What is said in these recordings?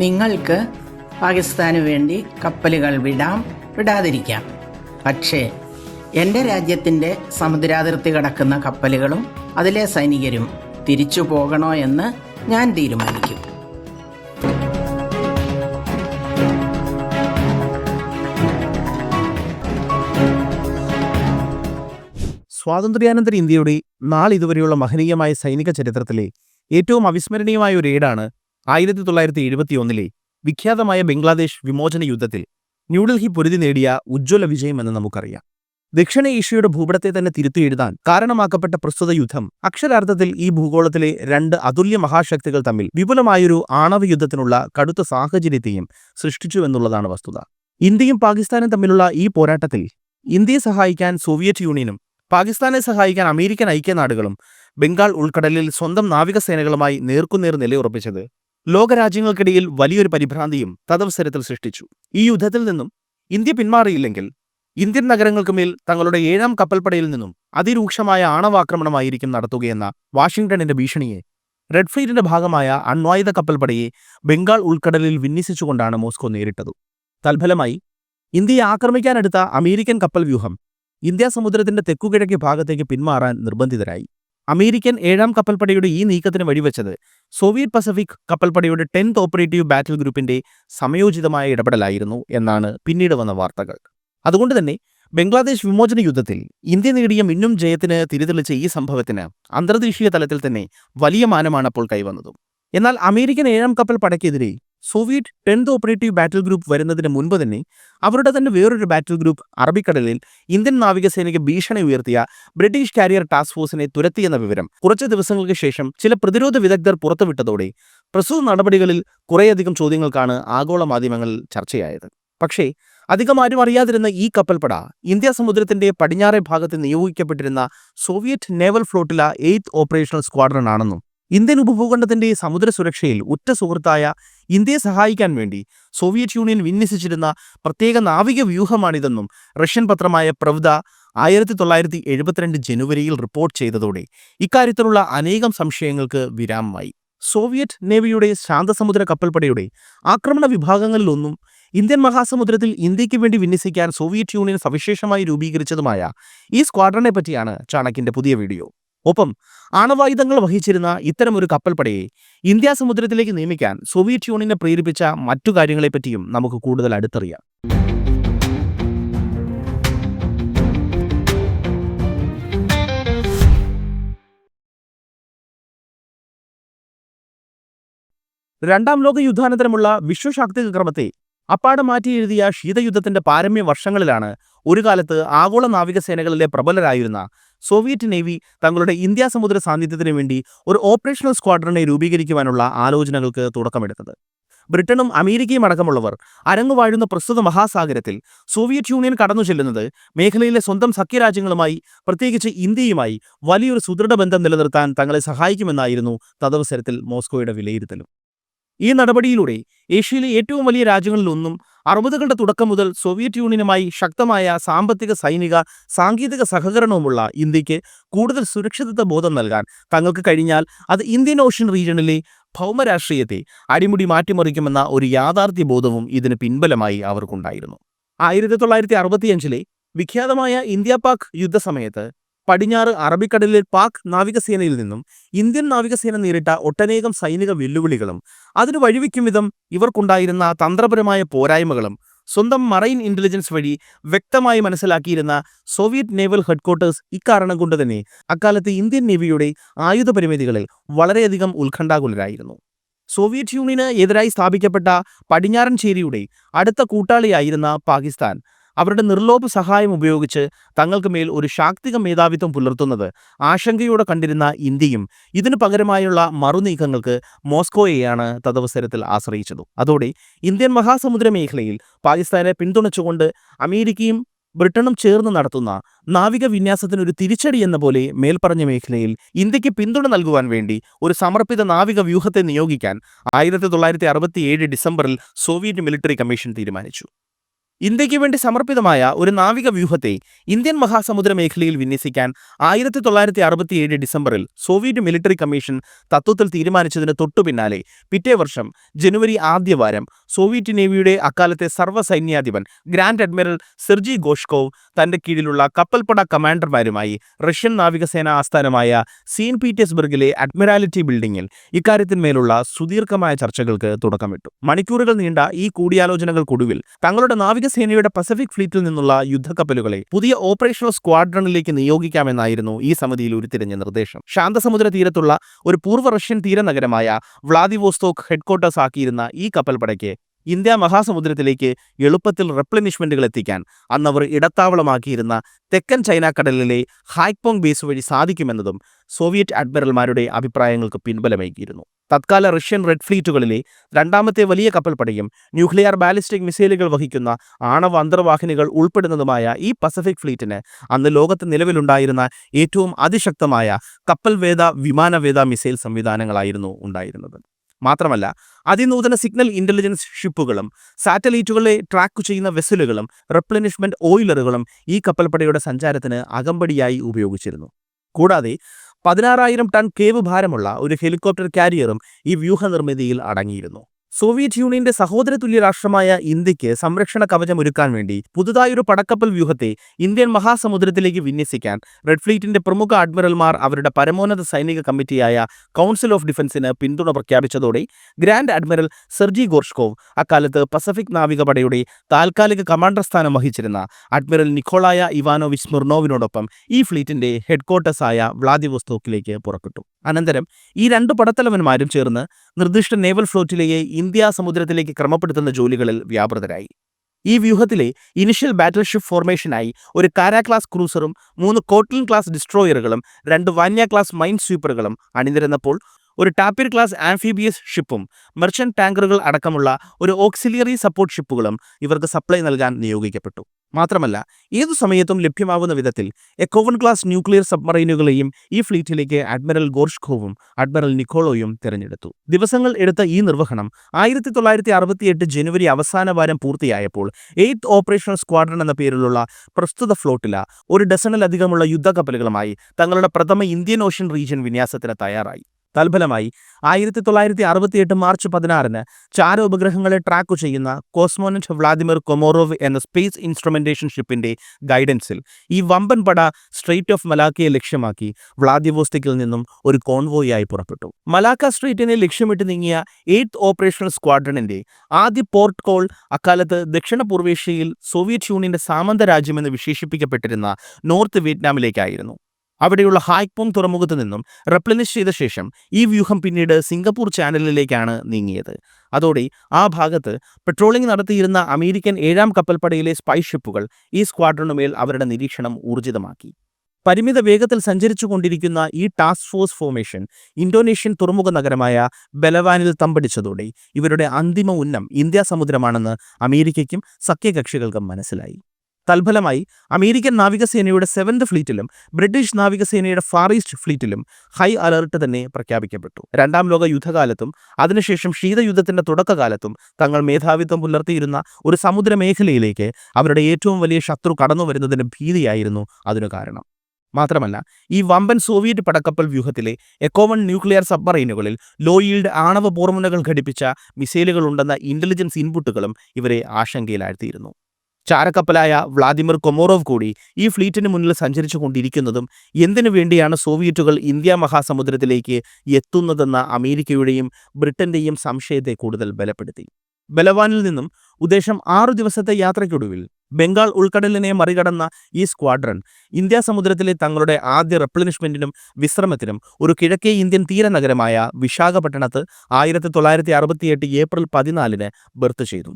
നിങ്ങൾക്ക് പാകിസ്ഥാന് വേണ്ടി കപ്പലുകൾ വിടാം വിടാതിരിക്കാം. പക്ഷേ എന്റെ രാജ്യത്തിന്റെ സമുദ്രാതിർത്തി കടക്കുന്ന കപ്പലുകളും അതിലെ സൈനികരും തിരിച്ചു പോകണോ എന്ന് ഞാൻ തീരുമാനിക്കും. സ്വാതന്ത്ര്യാനന്തര ഇന്ത്യയുടെ നാളിതുവരെയുള്ള മഹനീയമായ സൈനിക ചരിത്രത്തിലെ ഏറ്റവും അവിസ്മരണീയമായ ഒരു ഏടാണ് ആയിരത്തി തൊള്ളായിരത്തി എഴുപത്തിയൊന്നിലെ വിഖ്യാതമായ ബംഗ്ലാദേശ് വിമോചന യുദ്ധത്തിൽ ന്യൂഡൽഹി പൊരുതി നേടിയ ഉജ്ജ്വല വിജയമെന്ന് നമുക്കറിയാം. ദക്ഷിണ ഏഷ്യയുടെ ഭൂപടത്തെ തന്നെ തിരുത്തി എഴുതാൻ കാരണമാക്കപ്പെട്ട പ്രസ്തുത യുദ്ധം അക്ഷരാർത്ഥത്തിൽ ഈ ഭൂഗോളത്തിലെ രണ്ട് അതുല്യ മഹാശക്തികൾ തമ്മിൽ വിപുലമായൊരു ആണവ യുദ്ധത്തിനുള്ള കടുത്ത സാഹചര്യത്തെയും സൃഷ്ടിച്ചു എന്നുള്ളതാണ് വസ്തുത. ഇന്ത്യയും പാകിസ്ഥാനും തമ്മിലുള്ള ഈ പോരാട്ടത്തിൽ ഇന്ത്യയെ സഹായിക്കാൻ സോവിയറ്റ് യൂണിയനും പാകിസ്ഥാനെ സഹായിക്കാൻ അമേരിക്കൻ ഐക്യനാടുകളും ബംഗാൾ ഉൾക്കടലിൽ സ്വന്തം നാവികസേനകളുമായി നേർക്കുനേർ നിലയുറപ്പിച്ചത് ലോകരാജ്യങ്ങൾക്കിടയിൽ വലിയൊരു പരിഭ്രാന്തിയും തദവസരത്തിൽ സൃഷ്ടിച്ചു. ഈ യുദ്ധത്തിൽ നിന്നും ഇന്ത്യ പിന്മാറിയില്ലെങ്കിൽ ഇന്ത്യൻ നഗരങ്ങൾക്ക് മേൽ തങ്ങളുടെ ഏഴാം കപ്പൽപ്പടയിൽ നിന്നും അതിരൂക്ഷമായ ആണവാക്രമണമായിരിക്കും നടത്തുകയെന്ന വാഷിംഗ്ടണിന്റെ ഭീഷണിയെ റെഡ് ഫ്ലീറ്റിന്റെ ഭാഗമായ അണ്വായുധ കപ്പൽപ്പടയെ ബംഗാൾ ഉൾക്കടലിൽ വിന്യസിച്ചുകൊണ്ടാണ് മോസ്കോ നേരിട്ടത്. തൽഫലമായി ഇന്ത്യയെ ആക്രമിക്കാനെടുത്ത അമേരിക്കൻ കപ്പൽ വ്യൂഹം ഇന്ത്യാ സമുദ്രത്തിന്റെ തെക്കുകിഴക്ക് ഭാഗത്തേക്ക് പിന്മാറാൻ നിർബന്ധിതരായി. അമേരിക്കൻ ഏഴാം കപ്പൽപ്പടയുടെ ഈ നീക്കത്തിന് വഴിവെച്ചത് സോവിയറ്റ് പസഫിക് കപ്പൽപ്പടയുടെ ടെൻത്ത് ഓപ്പറേറ്റീവ് ബാറ്റിൽ ഗ്രൂപ്പിന്റെ സമയോചിതമായ ഇടപെടലായിരുന്നു എന്നാണ് പിന്നീട് വന്ന വാർത്തകൾ. അതുകൊണ്ട് തന്നെ ബംഗ്ലാദേശ് വിമോചന യുദ്ധത്തിൽ ഇന്ത്യ നേടിയ മിന്നും ജയത്തിന് തിരിതെളിച്ച ഈ സംഭവത്തിന് അന്തർദേശീയ തലത്തിൽ തന്നെ വലിയ മാനമാണ് അപ്പോൾ കൈവന്നതും. എന്നാൽ അമേരിക്കൻ ഏഴാം കപ്പൽ പടയ്ക്കെതിരെ Soviet tenth operative battle group വരുന്നതിന് മുൻപ് തന്നെ അവരുടെ തന്നെ വേറൊരു ബാറ്റിൽ ഗ്രൂപ്പ് അറബിക്കടലിൽ ഇന്ത്യൻ നാവികസേനയ്ക്ക് ഭീഷണി ഉയർത്തിയ ബ്രിട്ടീഷ് കാരിയർ ടാസ്ക് ഫോഴ്സിനെ തുരത്തിയെന്ന വിവരം കുറച്ച് ദിവസങ്ങൾക്ക് ശേഷം ചില പ്രതിരോധ വിദഗ്ധർ പുറത്തുവിട്ടതോടെ പ്രസ്തുത നടപടികളിൽ കുറേയധികം ചോദ്യങ്ങൾക്കാണ് ആഗോള മാധ്യമങ്ങളിൽ ചർച്ചയായത്. പക്ഷേ അധികം ആരും അറിയാതിരുന്ന ഈ കപ്പൽപ്പട ഇന്ത്യ സമുദ്രത്തിന്റെ പടിഞ്ഞാറേ ഭാഗത്ത് നിയോഗിക്കപ്പെട്ടിരുന്ന Soviet naval flotilla eighth operational squadron ആണെന്നും ഇന്ത്യൻ ഉപഭൂഖണ്ഡത്തിന്റെ സമുദ്ര സുരക്ഷയിൽ ഉറ്റ സുഹൃത്തായ ഇന്ത്യയെ സഹായിക്കാൻ വേണ്ടി സോവിയറ്റ് യൂണിയൻ വിന്യസിച്ചിരുന്ന പ്രത്യേക നാവിക വ്യൂഹമാണിതെന്നും റഷ്യൻ പത്രമായ പ്രവ്ദ ആയിരത്തി തൊള്ളായിരത്തി എഴുപത്തിരണ്ട് ജനുവരിയിൽ റിപ്പോർട്ട് ചെയ്തതോടെ ഇക്കാര്യത്തിലുള്ള അനേകം സംശയങ്ങൾക്ക് വിരാമമായി. സോവിയറ്റ് നേവിയുടെ ശാന്തസമുദ്ര കപ്പൽപ്പടയുടെ ആക്രമണ വിഭാഗങ്ങളിലൊന്നും ഇന്ത്യൻ മഹാസമുദ്രത്തിൽ ഇന്ത്യയ്ക്ക് വേണ്ടി വിന്യസിക്കാൻ സോവിയറ്റ് യൂണിയൻ സവിശേഷമായി രൂപീകരിച്ചതുമായ ഈ സ്ക്വാഡ്രനെ പറ്റിയാണ് ചാണക്കിന്റെ പുതിയ വീഡിയോ. ഒപ്പം ആണവായുധങ്ങൾ വഹിച്ചിരുന്ന ഇത്തരമൊരു കപ്പൽപ്പടയെ ഇന്ത്യാ സമുദ്രത്തിലേക്ക് നിയമിക്കാൻ സോവിയറ്റ് യൂണിയനെ പ്രേരിപ്പിച്ച മറ്റു കാര്യങ്ങളെപ്പറ്റിയും നമുക്ക് കൂടുതൽ അടുത്തറിയാം. രണ്ടാം ലോക യുദ്ധാനന്തരമുള്ള വിശ്വശാക്തി ക്രമത്തെ അപ്പാടെ മാറ്റി എഴുതിയ ശീതയുദ്ധത്തിന്റെ പാരമ്യ വർഷങ്ങളിലാണ് ഒരു കാലത്ത് ആഗോള നാവികസേനകളിലെ പ്രബലരായിരുന്ന സോവിയറ്റ് നേവി തങ്ങളുടെ ഇന്ത്യ സമുദ്ര സാന്നിധ്യത്തിന് വേണ്ടി ഒരു ഓപ്പറേഷണൽ സ്ക്വാഡ്രനെ രൂപീകരിക്കുവാനുള്ള ആലോചനകൾക്ക് തുടക്കമെടുത്തത്. ബ്രിട്ടനും അമേരിക്കയും അടക്കമുള്ളവർ അരങ്ങുവാഴുന്ന പ്രസ്തുത മഹാസാഗരത്തിൽ സോവിയറ്റ് യൂണിയൻ കടന്നു ചെല്ലുന്നത് മേഖലയിലെ സ്വന്തം സഖ്യരാജ്യങ്ങളുമായി പ്രത്യേകിച്ച് ഇന്ത്യയുമായി വലിയൊരു സുദൃഢ ബന്ധം നിലനിർത്താൻ തങ്ങളെ സഹായിക്കുമെന്നായിരുന്നു തദവസരത്തിൽ മോസ്കോയുടെ വിലയിരുത്തലും. ഈ നടപടിയിലൂടെ ഏഷ്യയിലെ ഏറ്റവും വലിയ രാജ്യങ്ങളിലൊന്നും അറുപതുകളുടെ തുടക്കം മുതൽ സോവിയറ്റ് യൂണിയനുമായി ശക്തമായ സാമ്പത്തിക സൈനിക സാങ്കേതിക സഹകരണവുമുള്ള ഇന്ത്യയ്ക്ക് കൂടുതൽ സുരക്ഷിതത്വ ബോധം നൽകാൻ തങ്ങൾക്ക് കഴിഞ്ഞാൽ അത് ഇന്ത്യൻ ഓഷ്യൻ റീജിയണിലെ ഭൗമരാഷ്ട്രീയത്തെ അടിമുടി മാറ്റിമറിക്കുമെന്ന ഒരു യാഥാർത്ഥ്യ ബോധവും ഇതിന് പിൻബലമായി അവർക്കുണ്ടായിരുന്നു. ആയിരത്തി തൊള്ളായിരത്തി അറുപത്തിയഞ്ചിലെ വിഖ്യാതമായ ഇന്ത്യ പാക് യുദ്ധസമയത്ത് പടിഞ്ഞാറ് അറബിക്കടലിൽ പാക് നാവികസേനയിൽ നിന്നും ഇന്ത്യൻ നാവികസേന നേരിട്ട ഒട്ടനേകം സൈനിക വെല്ലുവിളികളും അതിന് വഴിവെക്കും വിധം ഇവർക്കുണ്ടായിരുന്ന തന്ത്രപരമായ പോരായ്മകളും സ്വന്തം മറൈൻ ഇന്റലിജൻസ് വഴി വ്യക്തമായി മനസ്സിലാക്കിയിരുന്ന സോവിയറ്റ് നേവൽ ഹെഡ്ക്വാർട്ടേഴ്സ് ഇക്കാരണം കൊണ്ട് തന്നെ അക്കാലത്ത് ഇന്ത്യൻ നേവിയുടെ ആയുധ പരിമിതികളിൽ വളരെയധികം ഉത്കണ്ഠാകുലരായിരുന്നു. സോവിയറ്റ് യൂണിയന് എതിരായി സ്ഥാപിക്കപ്പെട്ട പടിഞ്ഞാറൻ ചേരിയുടെ അടുത്ത കൂട്ടാളിയായിരുന്ന പാകിസ്ഥാൻ അവരുടെ നിർലോഭ സഹായം ഉപയോഗിച്ച് തങ്ങൾക്ക് മേൽ ഒരു ശാക്തിക മേധാവിത്വം പുലർത്തുന്നത് ആശങ്കയോടെ കണ്ടിരുന്ന ഇന്ത്യയും ഇതിനു പകരമായുള്ള മറുനീക്കങ്ങൾക്ക് മോസ്കോയെയാണ് തദവസരത്തിൽ ആശ്രയിച്ചത്. അതോടെ ഇന്ത്യൻ മഹാസമുദ്ര മേഖലയിൽ പാകിസ്ഥാനെ പിന്തുണച്ചുകൊണ്ട് അമേരിക്കയും ബ്രിട്ടനും ചേർന്ന് നടത്തുന്ന നാവിക വിന്യാസത്തിന് ഒരു തിരിച്ചടി എന്ന പോലെ മേൽപ്പറഞ്ഞ മേഖലയിൽ ഇന്ത്യയ്ക്ക് പിന്തുണ നൽകുവാൻ വേണ്ടി ഒരു സമർപ്പിത നാവിക വ്യൂഹത്തെ നിയോഗിക്കാൻ ആയിരത്തി തൊള്ളായിരത്തി അറുപത്തിയേഴ് ഡിസംബറിൽ സോവിയറ്റ് മിലിറ്ററി കമ്മീഷൻ തീരുമാനിച്ചു. ഇന്ത്യയ്ക്ക് വേണ്ടി സമർപ്പിതമായ ഒരു നാവിക വ്യൂഹത്തെ ഇന്ത്യൻ മഹാസമുദ്ര മേഖലയിൽ വിന്യസിക്കാൻ ആയിരത്തി തൊള്ളായിരത്തി അറുപത്തിയേഴ് ഡിസംബറിൽ സോവിയറ്റ് മിലിറ്ററി കമ്മീഷൻ തത്വത്തിൽ തീരുമാനിച്ചതിന് തൊട്ടു പിന്നാലെ പിറ്റേ വർഷം ജനുവരി ആദ്യവാരം സോവിയറ്റ് നേവിയുടെ അക്കാലത്തെ സർവസൈന്യാധിപൻ ഗ്രാൻഡ് അഡ്മിറൽ സെർജി ഗോഷ്കോവ് തന്റെ കീഴിലുള്ള കപ്പൽപ്പട കമാൻഡർമാരുമായി റഷ്യൻ നാവികസേന ആസ്ഥാനമായ സീൻ പീറ്റേഴ്സ്ബർഗിലെ അഡ്മിറാലിറ്റി ബിൽഡിംഗിൽ ഇക്കാര്യത്തിന്മേലുള്ള സുദീർഘമായ ചർച്ചകൾക്ക് തുടക്കമിട്ടു. മണിക്കൂറുകൾ നീണ്ട ഈ കൂടിയാലോചനകൾക്കൊടുവിൽ തങ്ങളുടെ നാവികസേനയുടെ പസഫിക് ഫ്ലീറ്റിൽ നിന്നുള്ള യുദ്ധക്കപ്പലുകളെ പുതിയ ഓപ്പറേഷണൽ സ്ക്വാഡ്രണിലേക്ക് നിയോഗിക്കാമെന്നായിരുന്നു ഈ സമിതിയിൽ ഉരുത്തിരിഞ്ഞ നിർദ്ദേശം. ശാന്തസമുദ്ര തീരത്തുള്ള ഒരു പൂർവ റഷ്യൻ തീരനഗരമായ വ്ളാദിവോസ്തോക്ക് ഹെഡ്ക്വാർട്ടേഴ്സ് ആക്കിയിരുന്ന ഈ കപ്പൽപ്പടയ്ക്ക് ഇന്ത്യ മഹാസമുദ്രത്തിലേക്ക് എളുപ്പത്തിൽ റെപ്ലനിഷ്മെന്റുകൾ എത്തിക്കാൻ അന്നവർ ഇടത്താവളമാക്കിയിരുന്ന തെക്കൻ ചൈന കടലിലെ ഹായ്പോങ് ബേസ് വഴി സാധിക്കുമെന്നതും സോവിയറ്റ് അഡ്മിറൽമാരുടെ അഭിപ്രായങ്ങൾക്ക് പിൻബലമേകിയിരുന്നു. തത്കാല റഷ്യൻ റെഡ് ഫ്ലീറ്റുകളിലെ രണ്ടാമത്തെ വലിയ കപ്പൽപ്പടയും ന്യൂക്ലിയർ ബാലിസ്റ്റിക് മിസൈലുകൾ വഹിക്കുന്ന ആണവ അന്തർവാഹിനികൾ ഉൾപ്പെടുന്നതുമായ ഈ പസഫിക് ഫ്ലീറ്റിന് അന്ന് ലോകത്ത് നിലവിലുണ്ടായിരുന്ന ഏറ്റവും അതിശക്തമായ കപ്പൽവേദ വിമാനവേദ മിസൈൽ സംവിധാനങ്ങളായിരുന്നു ഉണ്ടായിരുന്നത്. മാത്രമല്ല അതിനൂതന സിഗ്നൽ ഇന്റലിജൻസ് ഷിപ്പുകളും സാറ്റലൈറ്റുകളെ ട്രാക്ക് ചെയ്യുന്ന വെസലുകളും റെപ്ലനിഷ്മെന്റ് ഓയിലറുകളും ഈ കപ്പൽപ്പടയുടെ സഞ്ചാരത്തിന് അകമ്പടിയായി ഉപയോഗിച്ചിരുന്നു. കൂടാതെ പതിനാറായിരം ടൺ കേവ് ഭാരമുള്ള ഒരു ഹെലികോപ്റ്റർ കാരിയറും ഈ വ്യൂഹനിർമ്മിതിയിൽ അടങ്ങിയിരുന്നു. സോവിയറ്റ് യൂണിയന്റെ സഹോദര തുല്യ രാഷ്ട്രമായ ഇന്ത്യയ്ക്ക് സംരക്ഷണ കവചം ഒരുക്കാൻ വേണ്ടി പുതുതായൊരു പടക്കപ്പൽ വ്യൂഹത്തെ ഇന്ത്യൻ മഹാസമുദ്രത്തിലേക്ക് വിന്യസിക്കാൻ റെഡ് ഫ്ലീറ്റിന്റെ പ്രമുഖ അഡ്മിറൽമാർ അവരുടെ പരമോന്നത സൈനിക കമ്മിറ്റിയായ കൗൺസിൽ ഓഫ് ഡിഫൻസിന് പിന്തുണ പ്രഖ്യാപിച്ചതോടെ ഗ്രാൻഡ് അഡ്മിറൽ സെർജി ഗോർഷ്കോവ് അക്കാലത്ത് പസഫിക് നാവികപടയുടെ താൽക്കാലിക കമാൻഡർ സ്ഥാനം വഹിച്ചിരുന്ന അഡ്മിറൽ നിക്കോളായ ഇവാനോവിച്ച് സ്മിർനോവിനോടൊപ്പം ഈ ഫ്ലീറ്റിന്റെ ഹെഡ്ക്വാർട്ടേഴ്സായ വ്ളാദിവോസ്തോക്കിലേക്ക് പുറപ്പെട്ടു. അനന്തരം ഈ രണ്ട് പടത്തലവന്മാരും ചേർന്ന് നിർദ്ദിഷ്ട നേവൽ ഫ്ലോറ്റിലെയെ ഇന്ത്യ സമുദ്രത്തിലേക്ക് ക്രമപ്പെടുത്തുന്ന ജോലികളിൽ വ്യാപൃതരായി. ഈ വ്യൂഹത്തിലെ ഇനിഷ്യൽ ബാറ്റിൽഷിപ്പ് ഫോർമേഷനായി ഒരു കാരാ ക്ലാസ് ക്രൂസറും മൂന്ന് കോട്ട്ലൻ ക്ലാസ് ഡിസ്ട്രോയറുകളും രണ്ട് വാന്യ ക്ലാസ് മൈൻ സ്വീപ്പറുകളും അണിനിരന്നപ്പോൾ ഒരു ടാപ്പിർ ക്ലാസ് ആംഫീബിയസ് ഷിപ്പും മെർച്ചന്റ് ടാങ്കറുകൾ അടക്കമുള്ള ഒരു ഓക്സിലിയറി സപ്പോർട്ട് ഷിപ്പുകളും ഇവർക്ക് സപ്ലൈ നൽകാൻ നിയോഗിക്കപ്പെട്ടു. മാത്രമല്ല ഏതു സമയത്തും ലഭ്യമാവുന്ന വിധത്തിൽ എക്കോവൻ ക്ലാസ് ന്യൂക്ലിയർ സബ്മറൈനുകളെയും ഈ ഫ്ലീറ്റിലേക്ക് അഡ്മിറൽ ഗോർഷ്കോവും അഡ്മിറൽ നിക്കോളോയും തിരഞ്ഞെടുത്തു. ദിവസങ്ങൾ എടുത്ത ഈ നിർവഹണം ആയിരത്തി തൊള്ളായിരത്തി അറുപത്തിയെട്ട് ജനുവരി അവസാന വാരം പൂർത്തിയായപ്പോൾ എയ്ത്ത് ഓപ്പറേഷണൽ സ്ക്വാഡ്രൺ എന്ന പേരിലുള്ള പ്രസ്തുത ഫ്ലോട്ടില ഒരു ഡസണിലധികമുള്ള യുദ്ധക്കപ്പലുകളുമായി തങ്ങളുടെ പ്രഥമ ഇന്ത്യൻ ഓഷ്യൻ റീജിയൻ വിന്യാസത്തിന് തയ്യാറായി. തൽഫലമായി ആയിരത്തി തൊള്ളായിരത്തി അറുപത്തിയെട്ട് മാർച്ച് പതിനാറിന് ചാര ഉപഗ്രഹങ്ങളെ ട്രാക്ക് ചെയ്യുന്ന കോസ്മോനറ്റ് വ്ളാദിമിർ കൊമോറോവ് എന്ന സ്പേസ് ഇൻസ്ട്രുമെന്റേഷൻ ഷിപ്പിന്റെ ഗൈഡൻസിൽ ഈ വമ്പൻ പട സ്ട്രെയിറ്റ് ഓഫ് മലാക്കയെ ലക്ഷ്യമാക്കി വ്ളാദിവോസ്റ്റിക്കിൽ നിന്നും ഒരു കോൺവോയായി പുറപ്പെട്ടു. മലാക്ക സ്ട്രീറ്റിനെ ലക്ഷ്യമിട്ട് നീങ്ങിയ എയ്ത്ത് ഓപ്പറേഷണൽ സ്ക്വാഡ്രണിന്റെ ആദ്യ പോർട്ട് കോൾ അക്കാലത്ത് ദക്ഷിണ പൂർവേഷ്യയിൽ സോവിയറ്റ് യൂണിയന്റെ സാമന്ത രാജ്യമെന്ന് വിശേഷിപ്പിക്കപ്പെട്ടിരുന്ന നോർത്ത് വിയറ്റ്നാമിലേക്കായിരുന്നു. അവിടെയുള്ള ഹായ്പോങ് തുറമുഖത്ത് നിന്നും റെപ്ലനിഷ് ചെയ്ത ശേഷം ഈ വ്യൂഹം പിന്നീട് സിംഗപ്പൂർ ചാനലിലേക്കാണ് നീങ്ങിയത്. അതോടെ ആ ഭാഗത്ത് പെട്രോളിംഗ് നടത്തിയിരുന്ന അമേരിക്കൻ ഏഴാം കപ്പൽപ്പടയിലെ സ്പൈ ഷിപ്പുകൾ ഈ സ്ക്വാഡ്രണുമേൽ അവരുടെ നിരീക്ഷണം ഊർജിതമാക്കി. പരിമിത വേഗത്തിൽ സഞ്ചരിച്ചുകൊണ്ടിരിക്കുന്ന ഈ ടാസ്ക് ഫോഴ്സ് ഫോർമേഷൻ ഇന്തോനേഷ്യൻ തുറമുഖ നഗരമായ ബലവാനിൽ തമ്പടിച്ചതോടെ ഇവരുടെ അന്തിമ ഉന്നം ഇന്ത്യാ സമുദ്രമാണെന്ന് അമേരിക്കയ്ക്കും സഖ്യകക്ഷികൾക്കും മനസ്സിലായി. തൽഫലമായി അമേരിക്കൻ നാവികസേനയുടെ സെവൻത് ഫ്ലീറ്റിലും ബ്രിട്ടീഷ് നാവികസേനയുടെ ഫാർ ഈസ്റ്റ് ഫ്ലീറ്റിലും ഹൈ അലർട്ട് തന്നെ പ്രഖ്യാപിക്കപ്പെട്ടു. രണ്ടാം ലോക യുദ്ധകാലത്തും അതിനുശേഷം ശീതയുദ്ധത്തിന്റെ തുടക്കകാലത്തും തങ്ങൾ മേധാവിത്വം പുലർത്തിയിരുന്ന ഒരു സമുദ്രമേഖലയിലേക്ക് അവരുടെ ഏറ്റവും വലിയ ശത്രു കടന്നു വരുന്നതിന് ഭീതിയായിരുന്നു അതിനു കാരണം. മാത്രമല്ല ഈ വമ്പൻ സോവിയറ്റ് പടക്കപ്പൽ വ്യൂഹത്തിലെ എക്കോവൺ ന്യൂക്ലിയർ സബ്മറൈനുകളിൽ ലോയിൽഡ് ആണവ പോർമുനകൾ ഘടിപ്പിച്ച മിസൈലുകളുണ്ടെന്ന ഇന്റലിജൻസ് ഇൻപുട്ടുകളും ഇവരെ ആശങ്കയിലാഴ്ത്തിയിരുന്നു. ചാരക്കപ്പലായ വ്ളാദിമിർ കൊമോറോവ് കൂടി ഈ ഫ്ലീറ്റിന് മുന്നിൽ സഞ്ചരിച്ചു കൊണ്ടിരിക്കുന്നതും എന്തിനു വേണ്ടിയാണ് സോവിയറ്റുകൾ ഇന്ത്യ മഹാസമുദ്രത്തിലേക്ക് എത്തുന്നതെന്ന അമേരിക്കയുടെയും ബ്രിട്ടന്റെയും സംശയത്തെ കൂടുതൽ ബലപ്പെടുത്തി. ബലവാനിൽ നിന്നും ഉദ്ദേശം ആറു ദിവസത്തെ യാത്രയ്ക്കൊടുവിൽ ബംഗാൾ ഉൾക്കടലിനെ മറികടന്ന ഈ സ്ക്വാഡ്രൺ ഇന്ത്യ സമുദ്രത്തിലെ തങ്ങളുടെ ആദ്യ റെപ്ലനിഷ്മെന്റിനും വിശ്രമത്തിനും ഒരു കിഴക്കേ ഇന്ത്യൻ തീരനഗരമായ വിശാഖപട്ടണത്ത് ആയിരത്തി ഏപ്രിൽ പതിനാലിന് ബർത്ത് ചെയ്തു.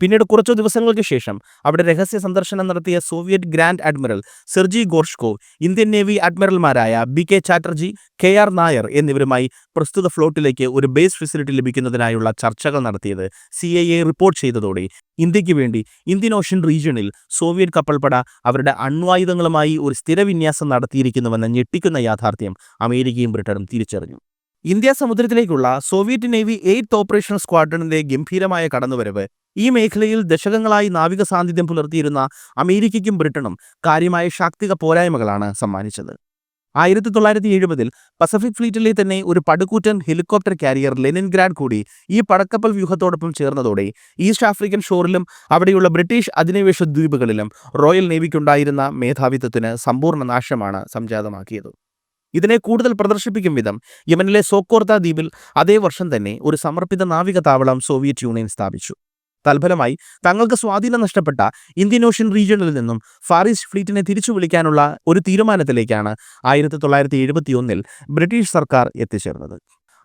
പിന്നീട് കുറച്ചു ദിവസങ്ങൾക്ക് ശേഷം അവിടെ രഹസ്യ സന്ദർശനം നടത്തിയ Soviet grand admiral Sergei Gorshkov Indian navy അഡ്മിറൽമാരായ B K Chatterjee K R Nair എന്നിവരുമായി പ്രസ്തുത ഫ്ലോട്ടിലേക്ക് ഒരു ബേസ് ഫെസിലിറ്റി ലഭിക്കുന്നതിനായുള്ള ചർച്ചകൾ നടത്തിയത് സി റിപ്പോർട്ട് ചെയ്തതോടെ. ഇന്ത്യയ്ക്ക് വേണ്ടി ഇന്ത്യൻ ഓഷ്യൻ റീജിയണിൽ സോവിയറ്റ് കപ്പൽപ്പട അവരുടെ അണ്വായുധങ്ങളുമായി ഒരു സ്ഥിരവിന്യാസം നടത്തിയിരിക്കുന്നുവെന്ന ഞെട്ടിക്കുന്ന യാഥാർത്ഥ്യം അമേരിക്കയും ബ്രിട്ടനും തിരിച്ചറിഞ്ഞു. ഇന്ത്യ സമുദ്രത്തിലേക്കുള്ള സോവിയറ്റ് നേവി എയ്ത്ത് ഓപ്പറേഷൻ സ്ക്വാഡ്രണിന്റെ ഗംഭീരമായ കടന്നുവരവ് ഈ മേഖലയിൽ ദശകങ്ങളായി നാവിക സാന്നിധ്യം പുലർത്തിയിരുന്ന അമേരിക്കയ്ക്കും ബ്രിട്ടനും കാര്യമായ ശാക്തിക പോരായ്മകളാണ് സമ്മാനിച്ചത്. ആയിരത്തി തൊള്ളായിരത്തി എഴുപതിൽ പസഫിക് ഫ്ലീറ്റിലെ തന്നെ ഒരു പടുകൂറ്റൻ ഹെലികോപ്റ്റർ കാരിയർ ലെനിൻഗ്രാഡ് കൂടി ഈ പടക്കപ്പൽ വ്യൂഹത്തോടൊപ്പം ചേർന്നതോടെ ഈസ്റ്റ് ആഫ്രിക്കൻ ഷോറിലും അവിടെയുള്ള ബ്രിട്ടീഷ് അധിനിവേശ ദ്വീപുകളിലും റോയൽ നേവിക്കുണ്ടായിരുന്ന മേധാവിത്വത്തിന് സമ്പൂർണ നാശമാണ് സംജാതമാക്കിയത്. ഇതിനെ കൂടുതൽ പ്രദർശിപ്പിക്കും വിധം യമനിലെ സോക്കോർത്ത ദ്വീപിൽ അതേ വർഷം തന്നെ ഒരു സമർപ്പിത നാവിക താവളം സോവിയറ്റ് യൂണിയൻ സ്ഥാപിച്ചു. തൽഫലമായി തങ്ങൾക്ക് സ്വാധീനം നഷ്ടപ്പെട്ട ഇന്ത്യൻ ഓഷ്യൻ റീജിയണിൽ നിന്നും ഫാറിസ് ഫ്ലീറ്റിനെ തിരിച്ചു വിളിക്കാനുള്ള ഒരു തീരുമാനത്തിലേക്കാണ് ആയിരത്തി തൊള്ളായിരത്തി എഴുപത്തിയൊന്നിൽ ബ്രിട്ടീഷ് സർക്കാർ എത്തിച്ചേർന്നത്.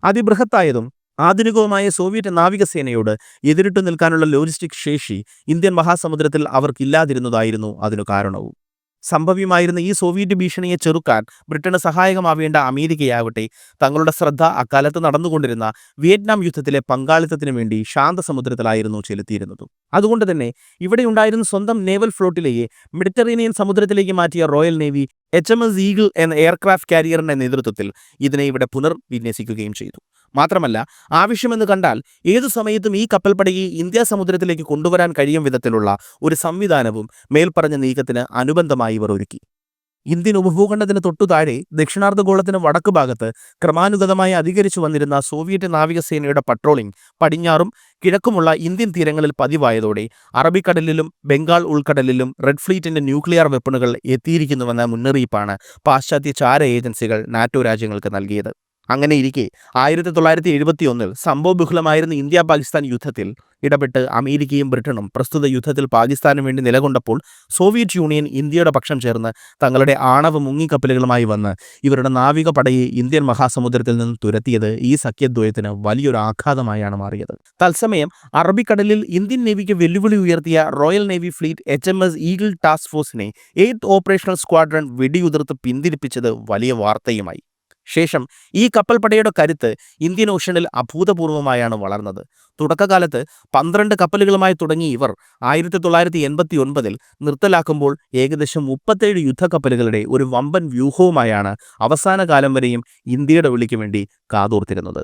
അതിബൃഹത്തായതും ആധുനികവുമായ സോവിയറ്റ് നാവികസേനയോട് എതിരിട്ടു നിൽക്കാനുള്ള ലോജിസ്റ്റിക് ശേഷി ഇന്ത്യൻ മഹാസമുദ്രത്തിൽ അവർക്കില്ലാതിരുന്നതായിരുന്നു അതിനു കാരണവും. സംഭവ്യമായിരുന്ന ഈ സോവിയറ്റ് ഭീഷണിയെ ചെറുക്കാൻ ബ്രിട്ടന് സഹായകമാവേണ്ട അമേരിക്കയാവട്ടെ തങ്ങളുടെ ശ്രദ്ധ അക്കാലത്ത് നടന്നുകൊണ്ടിരുന്ന വിയറ്റ്നാം യുദ്ധത്തിലെ പങ്കാളിത്തത്തിനു വേണ്ടി ശാന്തസമുദ്രത്തിലായിരുന്നു ചെലുത്തിയിരുന്നത്. അതുകൊണ്ട് തന്നെ ഇവിടെയുണ്ടായിരുന്ന സ്വന്തം നേവൽ ഫ്ലോട്ടിലെയെ മെഡിറ്ററേനിയൻ സമുദ്രത്തിലേക്ക് മാറ്റിയ royal navy H M S Eagle എന്ന എയർക്രാഫ്റ്റ് കാരിയറിന്റെ നേതൃത്വത്തിൽ ഇതിനെ ഇവിടെ പുനർവിന്യസിക്കുകയും ചെയ്തു. മാത്രമല്ല ആവശ്യമെന്ന് കണ്ടാൽ ഏതു സമയത്തും ഈ കപ്പൽപ്പടയെ ഇന്ത്യ സമുദ്രത്തിലേക്ക് കൊണ്ടുവരാൻ കഴിയും വിധത്തിലുള്ള ഒരു സംവിധാനവും മേൽപ്പറഞ്ഞ നീക്കത്തിന് അനുബന്ധമായി ഇവർ ഒരുക്കി. ഇന്ത്യൻ ഉപഭൂഖണ്ഡത്തിന് തൊട്ടു താഴെ ദക്ഷിണാർദ്ധഗോളത്തിന് വടക്കു ഭാഗത്ത് ക്രമാനുഗതമായി അധികരിച്ചു വന്നിരുന്ന സോവിയറ്റ് നാവികസേനയുടെ പട്രോളിംഗ് പടിഞ്ഞാറും കിഴക്കുമുള്ള ഇന്ത്യൻ തീരങ്ങളിൽ പതിവായതോടെ അറബിക്കടലിലും ബംഗാൾ ഉൾക്കടലിലും റെഡ് ഫ്ലീറ്റിന്റെ ന്യൂക്ലിയർ വെപ്പണുകൾ എത്തിയിരിക്കുന്നുവെന്ന മുന്നറിയിപ്പാണ് പാശ്ചാത്യ ചാര ഏജൻസികൾ നാറ്റോ രാജ്യങ്ങൾക്ക് നൽകിയത്. അങ്ങനെ ഇരിക്കെ. ആയിരത്തി തൊള്ളായിരത്തി എഴുപത്തി ഒന്നിൽ സംഭവബഹുലമായിരുന്ന ഇന്ത്യ പാകിസ്ഥാൻ യുദ്ധത്തിൽ ഇടപെട്ട് അമേരിക്കയും ബ്രിട്ടനും പ്രസ്തുത യുദ്ധത്തിൽ പാകിസ്ഥാനു വേണ്ടി നിലകൊണ്ടപ്പോൾ സോവിയറ്റ് യൂണിയൻ ഇന്ത്യയുടെ പക്ഷം ചേർന്ന് തങ്ങളുടെ ആണവ മുങ്ങിക്കപ്പലുകളുമായി വന്ന് ഇവരുടെ നാവിക പടയെ ഇന്ത്യൻ മഹാസമുദ്രത്തിൽ നിന്ന് തുരത്തിയത് ഈ സഖ്യദ്വയത്തിന് വലിയൊരു ആഘാതമായാണ് മാറിയത്. തത്സമയം അറബിക്കടലിൽ ഇന്ത്യൻ നേവിക്ക് വെല്ലുവിളി ഉയർത്തിയ royal navy fleet H M S Eagle task ഫോഴ്സിനെ എയ്ത്ത് ഓപ്പറേഷണൽ സ്ക്വാഡ്രൺ വെടിയുതിർത്ത് പിന്തിരിപ്പിച്ചത് വലിയ വാർത്തയുമായി. ശേഷം ഈ കപ്പൽപ്പടയുടെ കരുത്ത് ഇന്ത്യൻ ഓഷ്യനിൽ അഭൂതപൂർവമായാണ് വളർന്നത്. തുടക്കകാലത്ത് പന്ത്രണ്ട് കപ്പലുകളുമായി തുടങ്ങി ഇവർ ആയിരത്തി തൊള്ളായിരത്തി എൺപത്തി ഒൻപതിൽ നിർത്തലാക്കുമ്പോൾ ഏകദേശം മുപ്പത്തേഴ് യുദ്ധക്കപ്പലുകളുടെ ഒരു വമ്പൻ വ്യൂഹവുമായാണ് അവസാന കാലം വരെയും ഇന്ത്യയുടെ വിളിക്ക് വേണ്ടി കാതോർത്തിരുന്നത്.